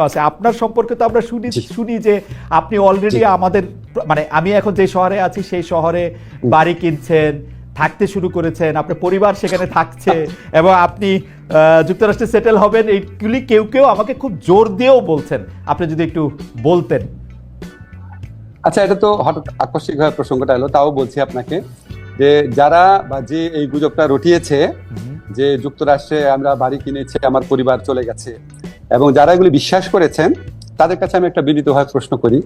আছে। আপনার সম্পর্কে তো আমরা শুনি শুনি যে আপনি অলরেডি আমাদের মানে আমি এখন যে শহরে আছি সেই শহরে বাড়ি কিনছেন থাকতে শুরু করেছেন আপনার পরিবার সেখানে থাকছে এবং আপনি যুক্তরাষ্ট্রে সেটেল হবেন এইগুলি কেউ কেউ আমাকে খুব জোর দিয়েও বলছেন। আপনি যদি একটু বলতেন। আচ্ছা এটা তো হঠাৎ আকস্মিকভাবে প্রসঙ্গটা এলো তাও বলছি আপনাকে যে যারা বা যে এই গুজবটা রটিয়েছে যে যুক্তরাষ্ট্রে আমরা বাড়ি কিনেছি আমার পরিবার চলে গেছে এবং যারা এগুলি বিশ্বাস করেছেন তাদের কাছে আমি একটা বিনীত বিনীতভাবে প্রশ্ন করি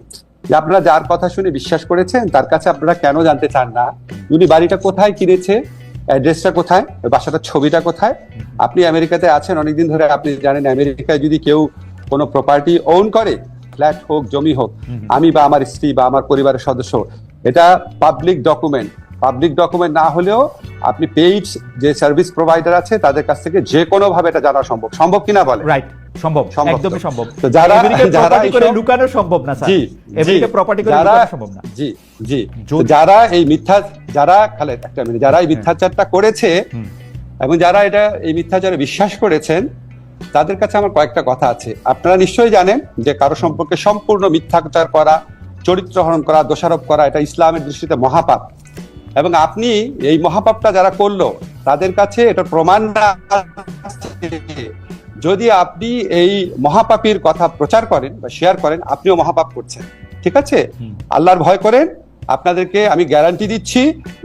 যে আপনারা যার কথা শুনে বিশ্বাস করেছেন তার কাছে আপনারা কেন জানতে চান না? উনি বাড়িটা কোথায় কিনেছে? অ্যাড্রেসটা কোথায়? বাসাটার ছবিটা কোথায়? আপনি আমেরিকাতে আছেন অনেকদিন ধরে আপনি জানেন আমেরিকায় যদি কেউ কোনো প্রপার্টি ওন করে ফ্ল্যাট হোক জমি হোক আমি বা আমার স্ত্রী বা আমার পরিবারের সদস্য এটা পাবলিক ডকুমেন্ট পাবলিক ডকুমেন্ট না হলেও আপনি পেইড যে সার্ভিস প্রোভাইডার আছে তাদের কাছ থেকে যে কোনো ভাবে এটা জানা সম্ভব। সম্ভব কিনা বলে রাইট সম্ভব একদমই সম্ভব। যারা- যারা করে লুকানো সম্ভব না স্যার। প্রপার্টি করে লুকানো সম্ভব না। জি জি। যারা এই মিথ্যা যারা খালে একটা মিনিট যারা এই মিথ্যাচারটা করেছে এবং যারা এটা এই মিথ্যাচারে বিশ্বাস করেছেন তাদের কাছে আমার কয়েকটা কথা আছে। আপনারা নিশ্চয়ই জানেন যে কারও সম্পর্কে সম্পূর্ণ মিথ্যাচার করা চরিত্র হরণ করা দোষারোপ করা এটা ইসলামের দৃষ্টিতে মহাপাপ। এবং আপনি এই মহাপাপটা যারা করল তাদের কাছে এটা প্রমাণ না। যদি আপনি এই মহাপাপীর কথা প্রচার করেন বা শেয়ার করেন আপনিও মহাপাপ করছেন। ঠিক আছে? আল্লাহর ভয় করেন। আপনাদেরকে আমি গ্যারান্টি দিচ্ছি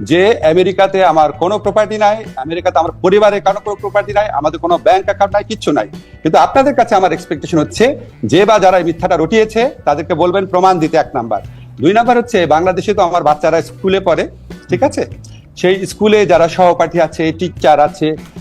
যে আমেরিকাতে আমার কোনো প্রপার্টি নাই আমেরিকাতে আমার পরিবারের কারও কোনো প্রপার্টি নাই আমাদের কোনো ব্যাংক অ্যাকাউন্ট নাই কিচ্ছু নাই। কিন্তু আপনাদের কাছে আমার এক্সপেকটেশন হচ্ছে যে বা যারা এই মিথ্যাটা রটিয়েছে তাদেরকে বলবেন প্রমাণ দিতে এক নাম্বার। দুই নাম্বার হচ্ছে বাংলাদেশে তো আমার বাচ্চারা স্কুলে পড়ে ঠিক আছে? সেই স্কুলে যারা সহপাঠী আছে টিচার আছে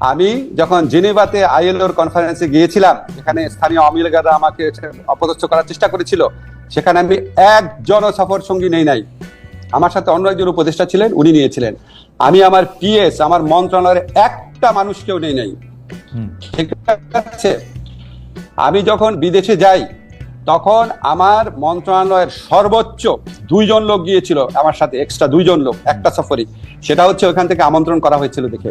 আমি যখন জেনেভাতে আইএলওর কনফারেন্সে গিয়েছিলাম এখানে স্থানীয় আওয়ামী লীগাররা আমাকে অপদস্থ করার চেষ্টা করেছিল সেখানে আমি একজন সফর সঙ্গী নেই নাই। আমার সাথে অন্য একজন উপদেষ্টা ছিলেন উনি নিয়েছিলেন। আমি আমার পিএস আমার মন্ত্রণালয়ের একটা মানুষকেও নেই নাই। ঠিক আছে? আমি যখন বিদেশে যাই তখন আমার মন্ত্রণালয়ের সর্বোচ্চ দুইজন লোক গিয়েছিল আমার সাথে এক্সট্রা দুইজন লোক একটা সফরে সেটা হচ্ছে ওখান থেকে আমন্ত্রণ করা হয়েছিল দেখে।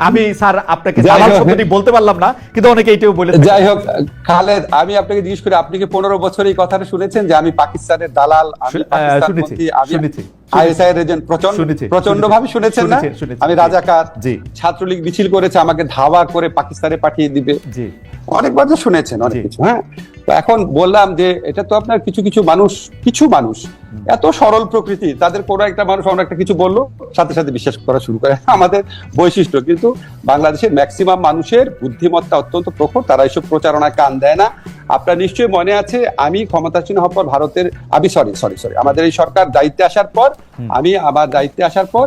আমি স্যার আপনাকে জালাল শব্দটি বলতে পারলাম না কিন্তু অনেকে এটাও বলে যাই হোক খালেদ আমি আপনাকে জিজ্ঞেস করি আপনি কি পনেরো বছর এই কথাটা শুনেছেন যে আমি পাকিস্তানের দালাল আমি পাকিস্তান আমি শুনেছি, আইএসআই এর এজেন্ট প্রচণ্ড প্রচণ্ড ভাবে শুনেছেন না? আমি রাজাকার। ছাত্রলীগ মিছিল করেছে আমাকে ধাওয়া করে পাকিস্তানে পাঠিয়ে দিবে। জি। অনেকবার তো শুনেছেন অনেক কিছু হ্যাঁ? তো এখন বললাম যে এটা তো আপনার কিছু কিছু মানুষ কিছু মানুষ এত সরল প্রকৃতি তাদের কোনো একটা মানুষ অন্য একটা কিছু বলল সাথে সাথে বিশ্বাস করা শুরু করে আমাদের বৈশিষ্ট্য। কিন্তু বাংলাদেশের ম্যাক্সিমাম মানুষের বুদ্ধিমত্তা অত্যন্ত প্রখর তারা এইসব প্রচারণায় কান দেয় না। আপনার নিশ্চয়ই মনে আছে আমি ক্ষমতাসীন হওয়ার পর ভারতের আমি সরি সরি সরি আমাদের এই সরকার দায়িত্বে আসার পর আমি আমার দায়িত্বে আসার পর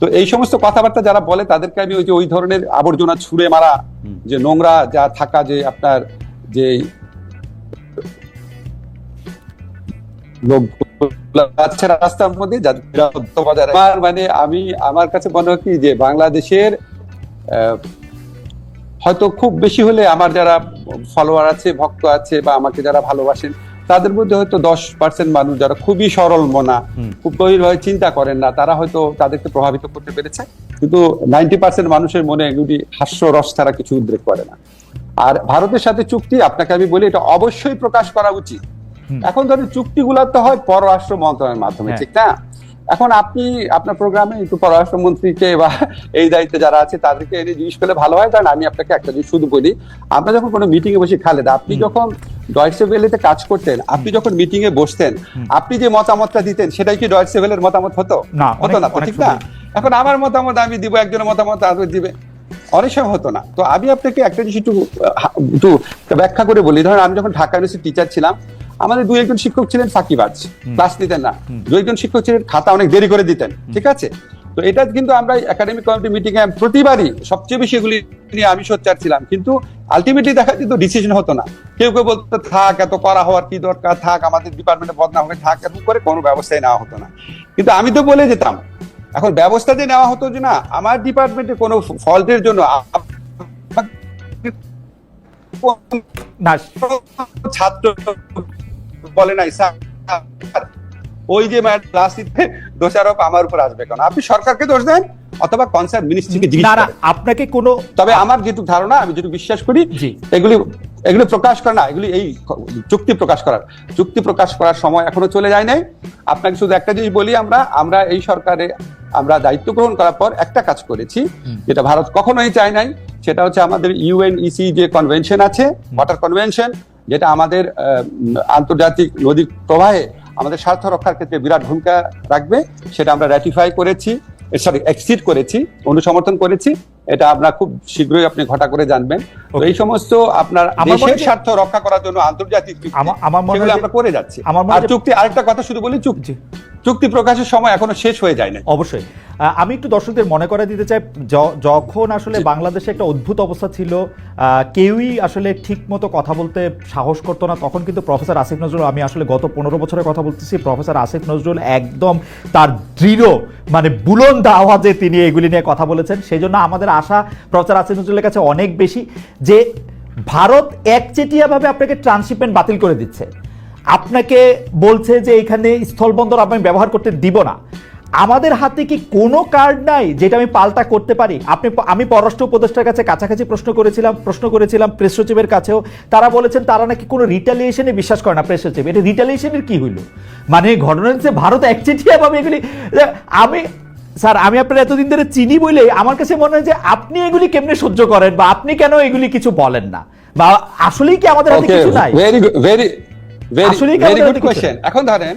তো এই সমস্ত কথাবার্তা যারা বলে, তাদেরকে আমি ওই যে ওই ধরনের আবর্জনা ছুঁড়ে মারা, যে নোংরা যা থাকা যে আপনার যে রাস্তার মধ্যে। আমার মানে আমি, আমার কাছে মনে হয় কি যে বাংলাদেশের হয়তো খুব বেশি হলে আমার যারা ফলোয়ার আছে, ভক্ত আছে বা আমাকে যারা ভালোবাসেন তাদের মধ্যে হয়তো দশ পার্সেন্ট মানুষ যারা খুবই সরল মনা খুব গভীরভাবে চিন্তা করেন না তারা হয়তো তাদেরকে প্রভাবিত করতে পেরেছে। কিন্তু নাইনটি পার্সেন্ট মানুষের মনে এগুলি হাস্যরস ছাড়া কিছু উদ্রেক করে না। আর ভারতের সাথে চুক্তি আপনাকে আমি বলি এটা অবশ্যই প্রকাশ করা উচিত। এখন ধরেন চুক্তিগুলো তো হয় পররাষ্ট্র মন্ত্রণালয়ের মাধ্যমে হ্যাঁ। ঠিক না? এখন আপনি আপনার প্রোগ্রামে একটু পররাষ্ট্রমন্ত্রীকে বা এই দায়িত্বে যারা আছে তাদেরকে এনে জিজ্ঞেস করলে ভালো হয়। কারণ আমি আপনাকে একটা জিনিস শুধু বলি আমরা যখন কোনো মিটিং এ বসে খালেদা আপনি যখন ডয়েটসে ভেলেতে কাজ করতেন আপনি যখন মিটিং এ বসতেন আপনি যে মতামতটা দিতেন সেটাই কি ডয়েটসে ভেলের মতামত হতো? না, হতো না ঠিক না? এখন আমার মতামত আমি দিব একজনের মতামত আর দিবে। অনেক সময় হতো না। তো আমি আপনাকে একটা জিনিস একটু একটু ব্যাখ্যা করে বলি। ধরেন আমি যখন ঢাকা ইউনিভার্সিটি টিচার ছিলাম আমাদের দুই একজন শিক্ষক ছিলেন ফাঁকিবাজ ক্লাস নিতেন না। দুই একজন শিক্ষক ছিলেন খাতা অনেক দেরি করে দিতেন। ঠিক আছে? তো এটা কিন্তু আমরা একাডেমিক কমিটি মিটিং এ প্রতিবারই সবচেয়ে বেশি এগুলি নিয়ে আমি সোচ্চার ছিলাম। কিন্তু আলটিমেটলি দেখা যেত ডিসিশন হতো না। কেউ কেউ বলতো থাক এত করা হওয়ার কি দরকার? থাক আমাদের ডিপার্টমেন্টে বদনাম হবে থাক এরকম করে কোনো ব্যবস্থাই নেওয়া হতো না। কিন্তু আমি তো বলে যেতাম এখন ব্যবস্থা যে নেওয়া হতো যে না আমার ডিপার্টমেন্টে কোনো ফল্টের জন্য ছাত্র বলে নাই স্যার। ওই যে ক্লাস দোষারোপ আমার উপর আসবে কেন? আপনি সরকারকে দোষ দেন অথবা কনসার্ন মিনিস্ট্রিকে জিজ্ঞেস না আপনাকে কোনো তবে আমার যেটুকু ধারণা আমি যেটুকু বিশ্বাস করি এগুলি এগুলি প্রকাশ করা না এগুলি এই চুক্তি প্রকাশ করার। চুক্তি প্রকাশ করার সময় এখনও চলে যায় নাই। আপনাকে শুধু একটা জিনিস বলি আমরা আমরা এই সরকারে আমরা দায়িত্ব গ্রহণ করার পর একটা কাজ করেছি যেটা ভারত কখনোই চায় নাই সেটা হচ্ছে আমাদের ইউএনইসি যে কনভেনশন আছে ওয়াটার কনভেনশন যেটা আমাদের আন্তর্জাতিক নদীর প্রবাহে আমাদের স্বার্থ রক্ষার ক্ষেত্রে বিরাট ভূমিকা রাখবে সেটা আমরা র্যাটিফাই করেছি সরি এক্সিড করেছি অনুসমর্থন করেছি এটা আপনার খুব শীঘ্রই আপনি ঘটা করে জানবেন। তো এই সমস্ত আপনার আমার দেশের স্বার্থ রক্ষা করার জন্য আন্তর্জাতিক চুক্তি, আমার করে যাচ্ছি। আমার আর চুক্তি আরেকটা কথা শুধু বলি চুক্তি। চুক্তি প্রকাশের সময় এখনও শেষ হয়ে যায় না অবশ্যই। আমি একটু দর্শকদের মনে করে দিতে চাই যখন আসলে বাংলাদেশে একটা অদ্ভুত অবস্থা ছিল কেউই আসলে ঠিক মতো কথা বলতে সাহস করতো না তখন কিন্তু প্রফেসর আসিফ নজরুল আমি আসলে গত পনেরো বছরের কথা বলতেছি প্রফেসর আসিফ নজরুল একদম তার দৃঢ় মানে বুলন্দ আওয়াজে তিনি এগুলি নিয়ে কথা বলেছেন। সেই জন্য আমাদের আশা প্রফেসর আসিফ নজরুলের কাছে অনেক বেশি যে ভারত একচেটিয়াভাবে আপনাকে ট্রান্সশিপমেন্ট বাতিল করে দিচ্ছে। আপনাকে বলছে যে এখানে স্থলবন্দর আমি ব্যবহার করতে দিব না। আমাদের হাতে কি কোনো কার্ড নাই যেটা আমি পাল্টা করতে পারি? আপনি আমি পররাষ্ট্র উপদেষ্টার কাছে কাছাকাছি প্রশ্ন করেছিলাম প্রশ্ন করেছিলাম প্রেস সচিবের কাছেও। তারা বলেছেন তারা নাকি কোনো রিটালিয়েশনে বিশ্বাস করে না প্রেস সচিব। এটা রিটালিয়েশনের কি হইল? মানে ঘটনা হচ্ছে ভারত একচেটিয়া ভাবে এগুলি। আমি স্যার আমি আপনার এতদিন ধরে চিনি বলে আমার কাছে মনে হয় যে আপনি এগুলি কেমনে সহ্য করেন বা আপনি কেন এগুলি কিছু বলেন না? বা আসলেই কি আমাদের হাতে কিছু নাই? Very very very good question এখন ধরেন।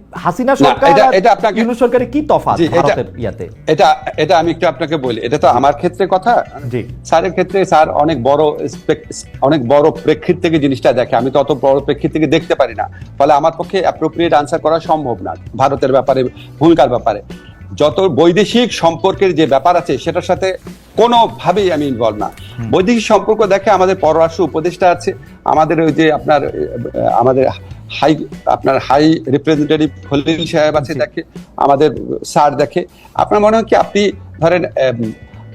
হাসিনা সরকার এটা- আপনাকে- ইউনুস সরকারের কি তফাৎ ভারতের ইয়াতে? এটা এটা আমি একটু আপনাকে বলি এটা তো আমার ক্ষেত্রে কথা। জি। স্যারের ক্ষেত্রে স্যার অনেক বড় অনেক বড় প্রেক্ষিত থেকে জিনিসটা দেখে আমি তো অত বড় প্রেক্ষিত থেকে দেখতে পারি না। ফলে আমার পক্ষে অ্যাপ্রোপ্রিয়েট আনসার করা সম্ভব না ভারতের ব্যাপারে ভূমিকার ব্যাপারে। যত বৈদেশিক সম্পর্কের যে ব্যাপার আছে সেটার সাথে কোনোভাবেই আমি ইনভলভ না। বৈদেশিক সম্পর্ক দেখে আমাদের পররাষ্ট্র উপদেষ্টা আছে আমাদের ওই যে আপনার আমাদের হাই আপনার হাই রিপ্রেজেন্টেটিভ খলিল সাহেব আছে দেখে আমাদের স্যার দেখে। আপনার মনে হয় কি আপনি ধরেন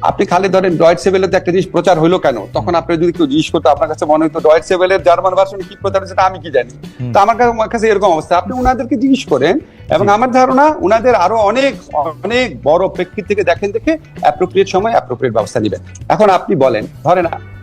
আপনি খালি ধরেন ডয়েট সেভেলেতে একটা জিনিস প্রচার হলো কেন? তখন আপনি যদি কেউ জিজ্ঞেস করতো আপনার কাছে মনে হতো ডয়েট সেভেলের জার্মান ভার্সন কি প্রচার হচ্ছে সেটা আমি কি জানি? তো আমার কাছে আমার কাছে এরকম অবস্থা। আপনি ওনাদেরকে জিজ্ঞেস করেন এবং আমার ধারণা ওনাদের আরও অনেক অনেক বড় প্রেক্ষিত থেকে দেখেন দেখে অ্যাপ্রোপ্রিয়েট সময় অ্যাপ্রোপ্রিয়েট ব্যবস্থা নেবেন। এখন আপনি বলেন ধরেন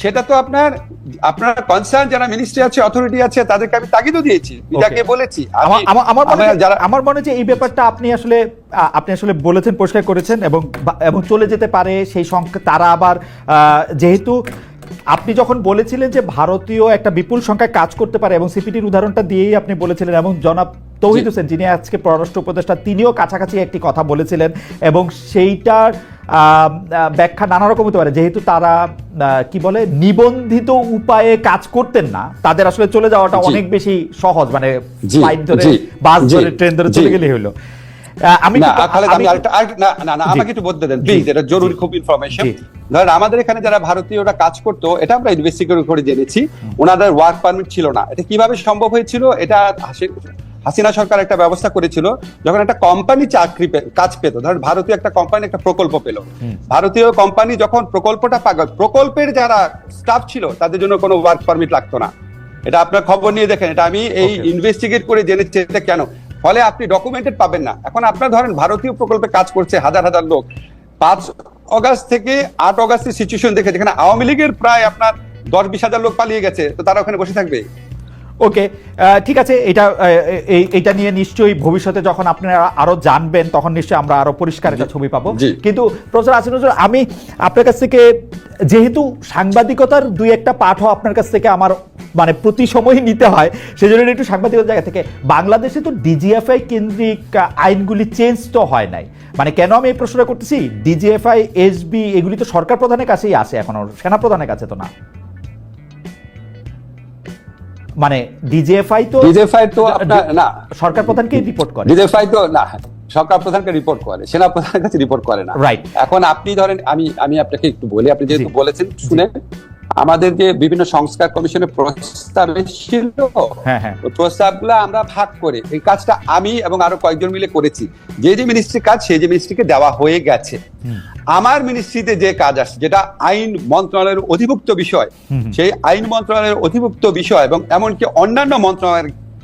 সেটা তো আপনার আপনার কনসার্ন যারা মিনিস্ট্রি আছে অথরিটি আছে তাদেরকে আমি তাগিদও দিয়েছি। বিদাকে বলেছি। আমার মনে আমার যারা আমার মনে হয় যে এই ব্যাপারটা আপনি আসলে আপনি আসলে বলেছেন পরিষ্কার করেছেন এবং এবং চলে যেতে পারে সেই সংখ্যা তারা আবার যেহেতু আপনি যখন বলেছিলেন যে ভারতীয় একটা বিপুল সংখ্যায় কাজ করতে পারে এবং সিপিটির উদাহরণটা দিয়েই আপনি বলেছিলেন এবং জনাব তৌহিদ। হোসেন যিনি আজকে পররাষ্ট্র উপদেষ্টা তিনিও কাছাকাছি একটি কথা বলেছিলেন এবং সেইটার ব্যাখ্যা নানা রকম হতে পারে। যেহেতু তারা কি বলে নিবন্ধিত উপায়ে কাজ করতেন না তাদের আসলে চলে যাওয়াটা অনেক বেশি সহজ মানে ফ্লাইট ধরে বাস ধরে ট্রেন ধরে চলে। গেলেই হলো। আমি না না আমাকে একটু বলতে দেন প্লিজ এটা জরুরি খুব ইনফরমেশন। ধরেন আমাদের এখানে যারা ভারতীয়রা কাজ করতো এটা আমরা ইনভেস্টিগেট করে জেনেছি। ওনাদের ওয়ার্ক পারমিট ছিল না। এটা কীভাবে সম্ভব হয়েছিল? এটা হাসি- হাসিনা সরকার একটা ব্যবস্থা করেছিল যখন একটা কোম্পানি চাকরি কাজ পেত ধরেন ভারতীয় একটা কোম্পানি একটা প্রকল্প পেল। ভারতীয় কোম্পানি যখন প্রকল্পটা পাগল প্রকল্পের যারা স্টাফ ছিল তাদের জন্য কোনো ওয়ার্ক পারমিট লাগতো না। এটা আপনার খবর নিয়ে দেখেন এটা আমি এই ইনভেস্টিগেট করে জেনেছি এটা কেন? ফলে আপনি ডকুমেন্টেড পাবেন না। এখন আপনার ধরেন ভারতীয় প্রকল্পে কাজ করছে হাজার হাজার লোক। পাঁচ অগাস্ট থেকে আট অগাস্টের সিচুয়েশন দেখে যেখানে আওয়ামী লীগের প্রায় আপনার দশ বিশ হাজার লোক পালিয়ে গেছে তো তারা ওখানে বসে থাকবে? ওকে ঠিক আছে এটা এইটা নিয়ে নিশ্চয়ই ভবিষ্যতে যখন আপনারা আরও জানবেন তখন নিশ্চয়ই আমরা আরও পরিষ্কার একটা ছবি পাবো। কিন্তু প্রফেসর আসিফ নজরুল আমি আপনার কাছ থেকে যেহেতু সাংবাদিকতার দুই একটা পাঠও আপনার কাছ থেকে আমার মানে প্রতি সময় নিতে হয় সেজন্য একটু সাংবাদিকতার জায়গা থেকে বাংলাদেশে তো ডিজিএফআই কেন্দ্রিক আইনগুলি চেঞ্জ তো হয় নাই। মানে কেন আমি এই প্রশ্নটা করতেছি? ডিজিএফআই এসবি এগুলি তো সরকার প্রধানের কাছেই আসে এখনও সেনা প্রধানের কাছে তো না। মানে ডিজিএফআই তো ডিজেফাই তো আপনার না। সরকার প্রধানকেই রিপোর্ট করে। ডিজেফাই তো না সরকার প্রধানকে রিপোর্ট করে সেনা প্রধানের কাছে রিপোর্ট করে না। রাইট এখন আপনি ধরেন আমি আমি আপনাকে একটু বলি আপনি যেহেতু বলেছেন শুনে আমাদের যে বিভিন্ন সংস্কার কমিশনের প্রস্তাব এসেছিল। হ্যাঁ হ্যাঁ। প্রস্তাবগুলো আমরা ভাগ করে এই কাজটা আমি এবং আরও কয়েকজন মিলে করেছি। যে যে মিনিস্ট্রি কাজ সেই যে মিনিস্ট্রিকে দেওয়া হয়ে গেছে। আমার মিনিস্ট্রিতে যে কাজ আসছে যেটা আইন মন্ত্রণালয়ের অধিভুক্ত বিষয়। সেই আইন মন্ত্রণালয়ের অধিভুক্ত বিষয় এবং এমনকি অন্যান্য মন্ত্রণালয়ের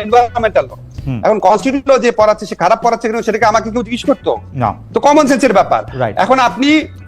এনভায়রনমেন্টাল ল এখন কনস্টিটিউশন যে পড়াচ্ছে সে খারাপ পড়াচ্ছে কিন্তু সেটাকে আমাকে কেউ জিজ্ঞেস করতো? না। তো কমন সেন্সের ব্যাপার। এখন আপনি আপ-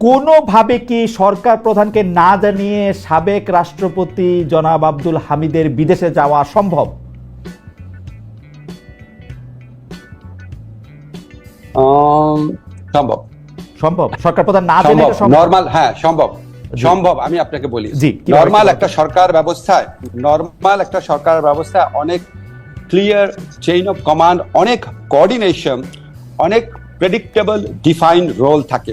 কোনোভাবে কি সরকার প্রধানকে না জানিয়ে সাবেক রাষ্ট্রপতি জনাব আব্দুল হামিদের বিদেশে যাওয়া সম্ভব? সম্ভব। সম্ভব? সরকার প্রধান না জেনে সম্ভব। নর্মাল হ্যাঁ সম্ভব। সম্ভব আমি আপনাকে বলি। জি, নর্মাল একটা সরকার ব্যবস্থায় নর্মাল একটা সরকার ব্যবস্থায় অনেক ক্লিয়ার চেইন অফ কমান্ড অনেক কোঅর্ডিনেশন অনেক প্রেডিক্টেবল ডিফাইন্ড রোল থাকে।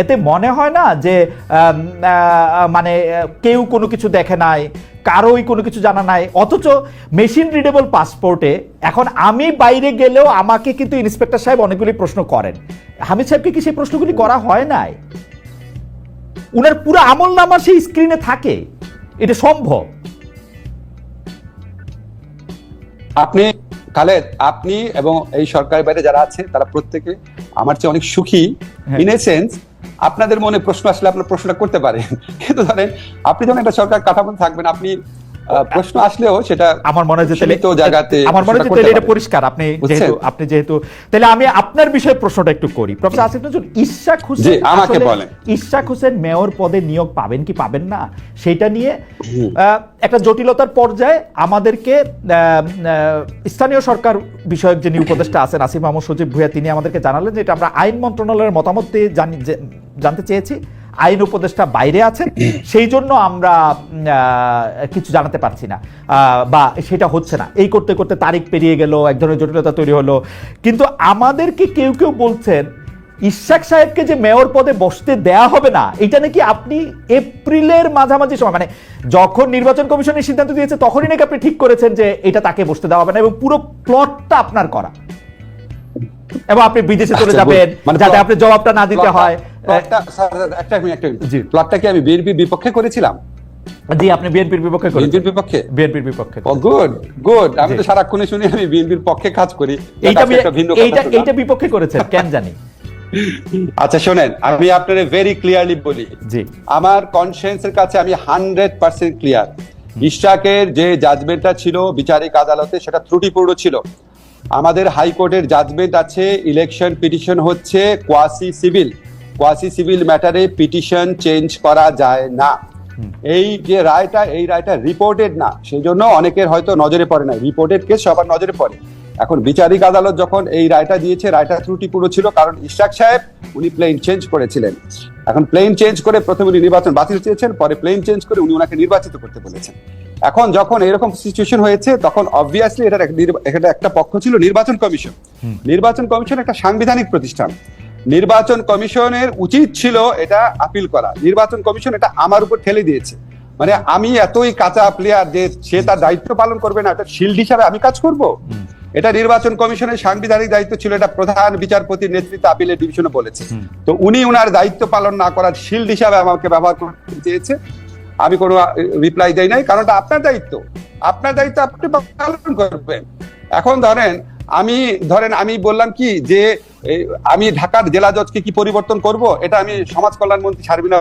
এতে মনে হয় না যে মানে কেউ কোনো কিছু দেখে নাই কারোই কোনো কিছু জানা নাই অথচ মেশিন রিডেবল পাসপোর্টে এখন আমি বাইরে গেলেও আমাকে কিন্তু ইন্সপেক্টর সাহেব অনেকগুলি প্রশ্ন করেন। হামিদ সাহেবকে কি সেই প্রশ্নগুলি করা হয় নাই? উনার পুরো আমল নামা সেই স্ক্রিনে থাকে। এটা সম্ভব? আপনি খালেদ আপনি এবং এই সরকারের বাইরে যারা আছে তারা প্রত্যেকে আমার চেয়ে অনেক সুখী। ইন এ সেন্স আপনাদের মনে প্রশ্ন আসলে আপনার প্রশ্নটা করতে পারেন কিন্তু ধরেন, আপনি যখন একটা সরকার কাঠামো থাকবেন, আপনি প্রশ্ন আসলেও সেটা আমার মনে হয় তাহলে সীমিত জায়গাতে আমার মনে হয় তাহলে এটা পরিষ্কার। আপনি যেহেতু আপনি যেহেতু তাহলে আমি আপনার বিষয়ে প্রশ্নটা একটু করি। প্রফেসর আসিফ নজরুল ইশাক হোসেন আমাকে বলেন। ইশাক হোসেন মেয়র পদে নিয়োগ পাবেন কি পাবেন না? সেটা নিয়ে আহ, একটা জটিলতার পর্যায়ে আমাদেরকে স্থানীয় সরকার বিষয়ক যিনি উপদেষ্টা আছেন আসিফ মাহমুদ সজীব ভুয়া তিনি আমাদেরকে জানালেন যে এটা আমরা আইন মন্ত্রণালয়ের মতামত দিয়ে জানি জানতে চেয়েছি। আইন উপদেষ্টা বাইরে আছেন সেই জন্য আমরা কিছু জানাতে পারছি না। বা সেটা হচ্ছে না। এই করতে করতে তারিখ পেরিয়ে গেল এক ধরনের জটিলতা তৈরি হলো। কিন্তু আমাদেরকে কেউ কেউ বলছেন ইশাক সাহেবকে যে মেয়র পদে বসতে দেয়া হবে না এটা নাকি আপনি এপ্রিলের মাঝামাঝি সময় মানে যখন নির্বাচন কমিশনের সিদ্ধান্ত দিয়েছে তখনই নাকি আপনি ঠিক করেছেন যে এটা তাকে বসতে দেওয়া হবে না এবং পুরো প্লটটা আপনার করা। এবং আপনি বিদেশে চলে আচ্ছা, যাবেন মানে যাতে আপনি জবাবটা না দিতে হয়। প্লটটা স্যার, একটা মিনিট, একটা জি। প্লটটা কি আমি বিএনপি বিপক্ষে করেছিলাম? জি আপনি বিএনপির বিপক্ষে বিএনপির বিপক্ষে? বিএনপির বিপক্ষে। ও গুড গুড আমি তো সারাক্ষণে শুনি আমি বিএনপির পক্ষে কাজ করি। এইটা আজকে একটা ভিন্ন এইটা এইটা বিপক্ষে করেছেন কেন জানি। আচ্ছা শোনেন আমি আপনাদের ভেরি ক্লিয়ারলি বলি। জি। আমার কনসিয়েন্সের কাছে আমি হান্ড্রেড পার্সেন্ট ক্লিয়ার ইশরাকের যে জাজমেন্টটা ছিল বিচারিক আদালতে সেটা ত্রুটিপূর্ণ ছিল। আমাদের হাইকোর্টের জাজমেন্ট আছে ইলেকশন পিটিশন হচ্ছে কোয়াসি সিভিল কোয়াসি সিভিল ম্যাটারে পিটিশন চেঞ্জ করা যায় না। এই যে রায়টা এই রায়টা রিপোর্টেড না। সেই জন্য অনেকের হয়তো নজরে পড়ে না রিপোর্টেড কেস সবার নজরে পড়ে। এখন বিচারিক আদালত যখন এই রায়টা দিয়েছে রায়টা ত্রুটিপূর্ণ ছিল কারণ ইশরাক সাহেব উনি প্লেন চেঞ্জ করেছিলেন। এখন প্লেন চেঞ্জ করে প্রথমে উনি নির্বাচন বাতিল চেয়েছেন পরে প্লেন চেঞ্জ করে উনি ওনাকে নির্বাচিত করতে বলেছেন। এখন যখন এরকম সিচুয়েশন হয়েছে তখন অবভিয়াসলি এটা এটা একটা পক্ষ ছিল নির্বাচন কমিশন। নির্বাচন কমিশন একটা সাংবিধানিক প্রতিষ্ঠান। নির্বাচন কমিশনের উচিত ছিল এটা আপিল করা। নির্বাচন কমিশন এটা আমার উপর ঠেলে দিয়েছে। মানে আমি এতই কাঁচা প্লেয়ার যে সে তার দায়িত্ব পালন করবে না এটা শিল্ড হিসাবে আমি কাজ করব। এটা নির্বাচন কমিশনের সাংবিধানিক দায়িত্ব ছিল এটা প্রধান বিচারপতির নেতৃত্বে আপিলের ডিভিশনে বলেছে। তো উনি উনার দায়িত্ব পালন না করার শিল্ড হিসাবে আমাকে ব্যবহার করতে চেয়েছে। আমি কোনো রিপ্লাই দেই নাই কারণ এটা আপনার দায়িত্ব। আপনার দায়িত্ব আপনি পালন করবেন। এখন ধরেন আমি ধরেন আমি বললাম কি যে এই, আমি ঢাকার জেলা জজকে কি পরিবর্তন করব? এটা আমি সমাজ কল্যাণ মন্ত্রী সার্বিনা।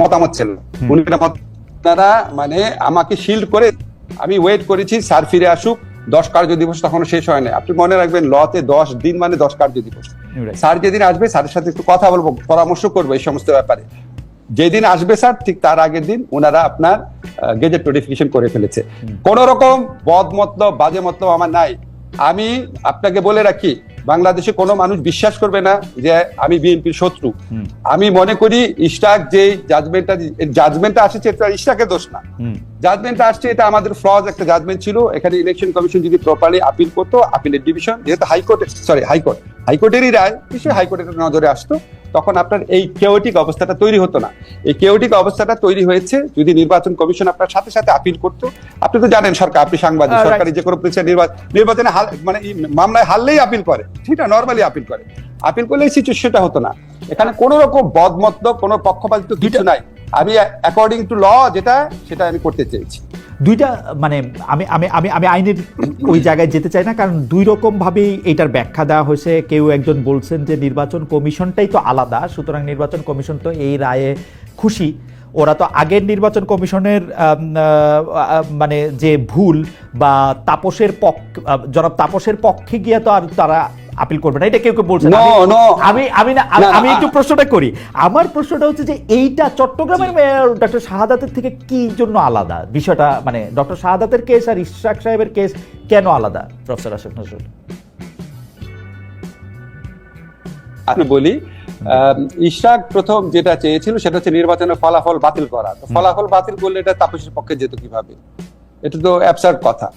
মতামত ছিল। উনি তারা মানে আমাকে শিল্ড করে আমি ওয়েট করেছি স্যার ফিরে আসুক। দশ কার্য দিবস তখনও শেষ হয় না আপনি মনে রাখবেন লতে দশ দিন মানে দশ কার্য দিবস। স্যার যেদিন আসবে স্যারের সাথে একটু কথা বলব পরামর্শ করব এই সমস্ত ব্যাপারে। যেদিন আসবে স্যার ঠিক তার আগের দিন ওনারা আপনার গেজেট নোটিফিকেশন করে ফেলেছে। কোন রকম বদ মতলব বাজে মতলব আমার নাই। আমি আপনাকে বলে রাখি বাংলাদেশে কোনো মানুষ বিশ্বাস করবে না যে আমি বিএনপির শত্রু। আমি মনে করি ইস্টাক যে জাজমেন্টটা জাজমেন্টটা আসেছে এটা ইস্টাকের দোষ না। হুম জাজমেন্টটা আসছে এটা আমাদের ফ্লজ একটা জাজমেন্ট ছিল। এখানে ইলেকশন কমিশন যদি প্রপারলি আপিল করতো আপিলের ডিভিশন যেহেতু high court sorry high court হাইকোর্টেরই রায় নিশ্চয়ই হাইকোর্টের নজরে আসতো। তখন আপনার এই কেওটিক অবস্থাটা তৈরি হতো না। এই কেওটিক অবস্থাটা তৈরি হয়েছে যদি নির্বাচন কমিশন আপনার সাথে সাথে আপিল করতো। আপনি তো জানেন সরকার আপনি সাংবাদিক সরকারি যে কোনো প্রতিষ্ঠান নির্বাচন নির্বাচনে হাল মানে মামলায় হারলেই আপিল করে। ঠিক না নর্মালি আপিল করে আপিল করলে সিচুয়েশনটা হতো না। এখানে কোনো রকম বদমত কোনো পক্ষপাতিত্ব কিছু নাই। আমি অ্যাকর্ডিং টু ল যেটা, সেটা আমি করতে চেয়েছি। দুইটা মানে আমি আমি আমি আমি আইনের ওই জায়গায় যেতে চাই না, কারণ দুই রকম ভাবেই এটার ব্যাখ্যা দেওয়া হয়েছে। কেউ একজন বলছেন যে নির্বাচন কমিশনটাই তো আলাদা, সুতরাং নির্বাচন কমিশন তো এই রায়ে খুশি। ওরা তো আগের নির্বাচন কমিশনের মানে যে ভুল বা তাপসের পক্ষ জনাব তাপসের পক্ষে গিয়ে তো আর তারা আপিল করবে না। এটা কেউ কেউ বলছে আমি- আমি আমি না আমি- একটু প্রশ্নটা করি। আমার প্রশ্নটা হচ্ছে যে এইটা চট্টগ্রামের মেয়র ডক্টর শাহাদাতের থেকে কি জন্য আলাদা? বিষয়টা মানে ডক্টর শাহাদাতের কেস আর ইশরাক সাহেবের কেস কেন আলাদা? প্রফেসর আশিফ নজরুল। আমি বলি আহ, ইশরাক প্রথম যেটা চেয়েছিল সেটা হচ্ছে নির্বাচনের ফলাফল বাতিল করা। তো ফলাফল বাতিল করলে এটা তাপসের পক্ষে যেত কীভাবে? এটা তো অ্যাবসার্ড কথা।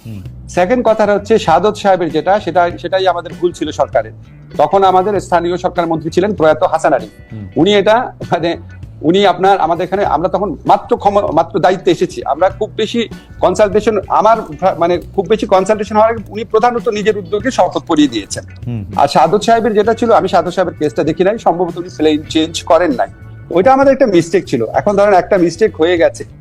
সেকেন্ড কথাটা হচ্ছে সাদত সাহেবের যেটা সেটা সেটাই আমাদের ভুল ছিল সরকারের। তখন আমাদের স্থানীয় সরকার মন্ত্রী ছিলেন প্রয়াত হাসান আলী। উনি এটা মানে উনি আপনার আমাদের এখানে আমরা তখন মাত্র ক্ষম- মাত্র দায়িত্বে এসেছি। আমরা খুব বেশি কনসালটেশন আমার মানে খুব বেশি কনসালটেশন হওয়ার আগে উনি প্রধানত নিজের উদ্যোগে শপথ পড়িয়ে দিয়েছেন। আর সাদত সাহেবের যেটা ছিল আমি সাদত সাহেবের কেসটা দেখি নাই সম্ভবত উনি প্লেন চেঞ্জ করেন নাই। ওইটা আমাদের একটা মিস্টেক ছিল। এখন ধরেন একটা মিস্টেক হয়ে গেছে।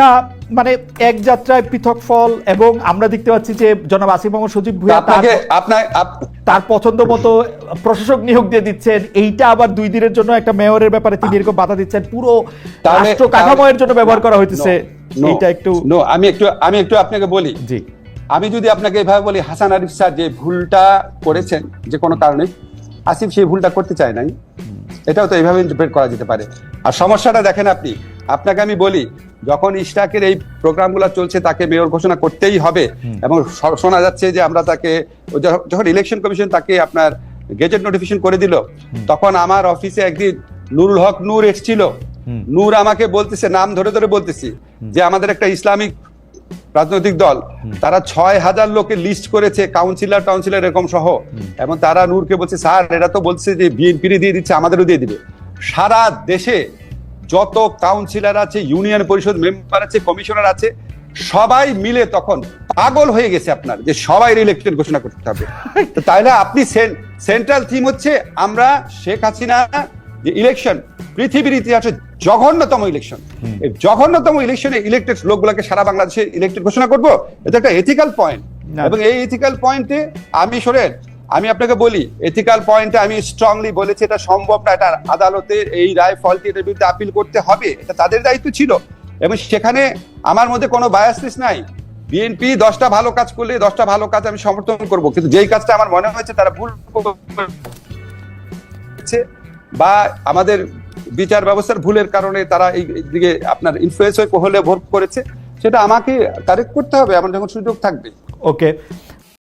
না মানে এক যাত্রায় পৃথক ফল এবং আমরা দেখতে পাচ্ছি যে জনাব আসিফ মোহাম্মদ সজীব ভুইয়া আপনাকে আপনার তার পছন্দ মতো প্রশাসক নিয়োগ দিয়ে দিচ্ছেন। এইটা আবার দুই দিনের জন্য একটা মেয়রের ব্যাপারে তিনি এরকম বাধা দিচ্ছেন। পুরো রাষ্ট্র কাঠামোয়ের জন্য ব্যবহার করা হইতেছে। এইটা একটু no, আমি একটু আমি একটু আপনাকে বলি। জি। আমি যদি আপনাকে এভাবে বলি হাসান আরিফ স্যার যে ভুলটা করেছেন যে কোনো কারণে আসিফ সেই ভুলটা করতে চায় নাই। এটাও তো এইভাবে ইন্টারপ্রেট করা যেতে পারে। আর সমস্যাটা দেখেন আপনি। আপনাকে আমি বলি যখন ইস্টাকের এই প্রোগ্রামগুলো চলছে তাকে মেয়র ঘোষণা করতেই হবে। এবং শোনা যাচ্ছে যে আমরা তাকে যখন ইলেকশন কমিশন তাকে আপনার গেজেট নোটিফিকেশন করে দিল তখন আমার অফিসে একদিন নুরুল হক নূর এসেছিল। নূর আমাকে বলতেছে নাম ধরে ধরে বলতেছি যে আমাদের একটা ইসলামিক রাজনৈতিক দল তারা ছয় হাজার লোকের লিস্ট করেছে কাউন্সিলর টাউন্সিলর এরকম সহ। এবং তারা নূরকে বলছে স্যার এরা তো বলছে যে বিএনপি দিয়ে দিচ্ছে আমাদেরও দিয়ে দিবে। সারা দেশে যত কাউন্সিলর আছে ইউনিয়ন পরিষদ মেম্বার আছে কমিশনার আছে সবাই মিলে তখন পাগল হয়ে গেছে আপনার যে সবাই ইলেকশন ঘোষণা করতে হবে। তো তাহলে আপনি সেন্ট্রাল থিম হচ্ছে আমরা শেখ হাসিনা যে ইলেকশন পৃথিবীর ইতিহাসে জঘন্যতম ইলেকশন এই জঘন্যতম ইলেকশনে ইলেকটেড লোকগুলোকে সারা বাংলাদেশে ইলেকটেড ঘোষণা করব এটা একটা এথিক্যাল পয়েন্ট। এবং এই এথিক্যাল পয়েন্টে আমি শোনেন আমি আপনাকে বলি এথিক্যাল পয়েন্টে আমি স্ট্রংলি বলেছি, এটা সম্ভব না, এটা আদালতের এই রায় ফলটি এটার বিরুদ্ধে আপিল করতে হবে, এটা তাদের দায়িত্ব ছিল। এবং সেখানে আমার মধ্যে কোনো বায়াসিস নাই। বিএনপি দশটা ভালো কাজ করলে দশটা ভালো কাজ আমি সমর্থন করব, কিন্তু যেই কাজটা আমার মনে হয়েছে তারা ভুল বা আমাদের বিচার ব্যবস্থার ভুলের কারণে তারা এই এই দিকে আপনার ইনফ্লুয়েন্স হয়ে হলে ভোট করেছে, সেটা আমাকে কারেক্ট করতে হবে আমার যখন সুযোগ থাকবে। ওকে